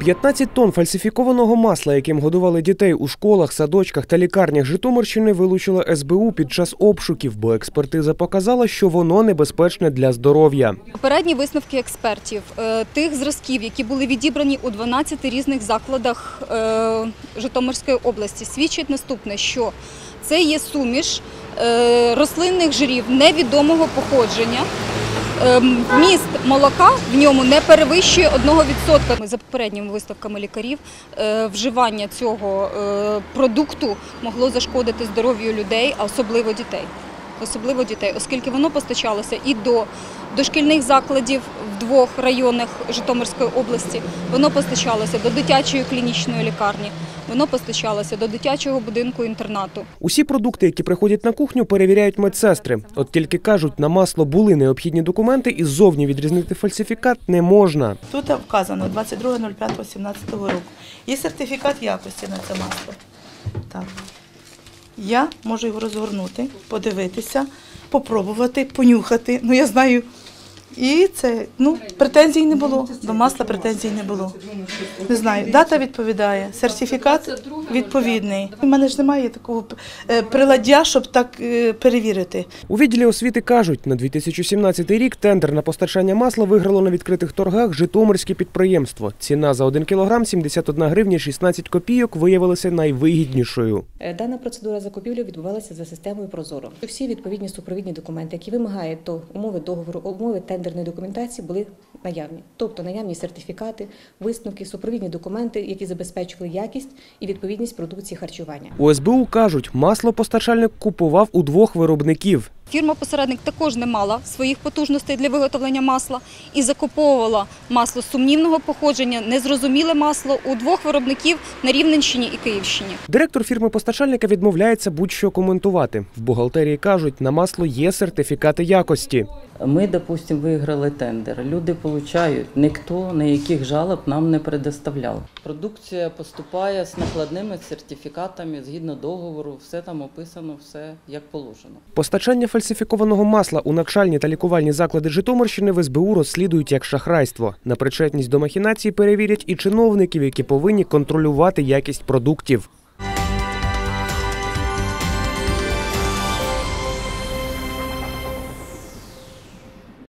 15 тонн фальсифікованого масла, яким годували дітей у школах, садочках та лікарнях Житомирщини, вилучила СБУ під час обшуків, бо експертиза показала, що воно небезпечне для здоров'я. Попередні висновки експертів е, тих зразків, які були відібрані у 12 різних закладах е, Житомирської області, свідчать наступне, що це є суміш е, рослинних жирів невідомого походження. Ем, Вміст молока в ньому не перевищує 1%. За попередніми виставками лікарів, е, вживання цього е, продукту могло зашкодити здоров'ю людей, а особливо дітей. Особливо дітей, оскільки воно постачалося і до дошкільних закладів двох районах Житомирської області, воно постачалося до дитячої клінічної лікарні, воно постачалося до дитячого будинку інтернату. Усі продукти, які приходять на кухню, перевіряють медсестри. От тільки кажуть, на масло були необхідні документи, і ззовні відрізнити фальсифікат не можна. Тут вказано 22.05.17 року. Є сертифікат якості на це масло. Так. Я можу його розгорнути, подивитися, попробувати, понюхати. Ну, я знаю. І це, ну, претензій не було. До масла претензій не було. Не знаю, дата відповідає, сертифікат відповідний. У мене ж немає такого е, приладдя, щоб так е, перевірити. У відділі освіти кажуть, на 2017 рік тендер на постачання масла виграло на відкритих торгах Житомирське підприємство. Ціна за 1 кілограм 71 гривня 16 копійок виявилася найвигіднішою. Е, Дана процедура закупівлі відбувалася за системою Прозоро. Всі відповідні супровідні документи, які вимагають то умови договору, умови тендерної документації, були наявні. Тобто наявні сертифікати, висновки, супровідні документи, які забезпечували якість і відповідність продукції харчування. У СБУ кажуть, масло постачальник купував у двох виробників. Фірма-посередник також не мала своїх потужностей для виготовлення масла і закуповувала масло сумнівного походження, незрозуміле масло у двох виробників на Рівненщині і Київщині. Директор фірми-постачальника відмовляється будь-що коментувати. В бухгалтерії кажуть, на масло є сертифікати якості. Ми, допустим, виграли тендер. Люди получають, ніхто ніяких жалоб нам не предоставляв. Продукція поступає з накладними сертифікатами згідно договору, все там описано, все як положено. Постачання фальсифікованого масла у навчальні та лікувальні заклади Житомирщини в СБУ розслідують як шахрайство. На причетність до махінації перевірять і чиновників, які повинні контролювати якість продуктів.